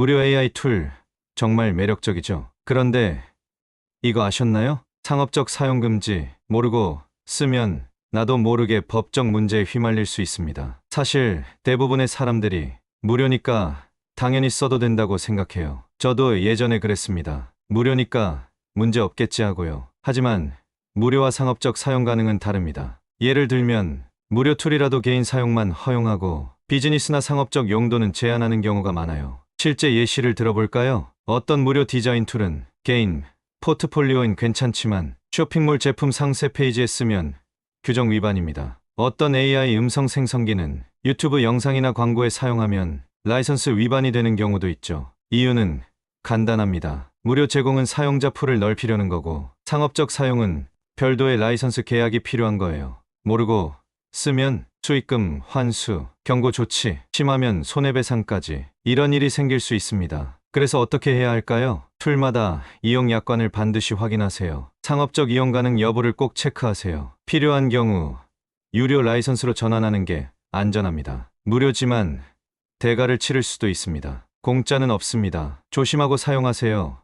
무료 AI 툴 정말 매력적이죠. 그런데 이거 아셨나요? 상업적 사용 금지 모르고 쓰면 나도 모르게 법적 문제에 휘말릴 수 있습니다. 사실 대부분의 사람들이 무료니까 당연히 써도 된다고 생각해요. 저도 예전에 그랬습니다. 무료니까 문제 없겠지 하고요. 하지만 무료와 상업적 사용 가능은 다릅니다. 예를 들면 무료 툴이라도 개인 사용만 허용하고 비즈니스나 상업적 용도는 제한하는 경우가 많아요. 실제 예시를 들어볼까요? 어떤 무료 디자인 툴은 개인 포트폴리오엔 괜찮지만 쇼핑몰 제품 상세 페이지에 쓰면 규정 위반입니다. 어떤 AI 음성 생성기는 유튜브 영상이나 광고에 사용하면 라이선스 위반이 되는 경우도 있죠. 이유는 간단합니다. 무료 제공은 사용자 풀을 넓히려는 거고 상업적 사용은 별도의 라이선스 계약이 필요한 거예요. 모르고 쓰면 수익금, 환수, 경고 조치, 심하면 손해배상까지 이런 일이 생길 수 있습니다. 그래서 어떻게 해야 할까요? 툴마다 이용 약관을 반드시 확인하세요. 상업적 이용 가능 여부를 꼭 체크하세요. 필요한 경우 유료 라이선스로 전환하는 게 안전합니다. 무료지만 대가를 치를 수도 있습니다. 공짜는 없습니다. 조심하고 사용하세요.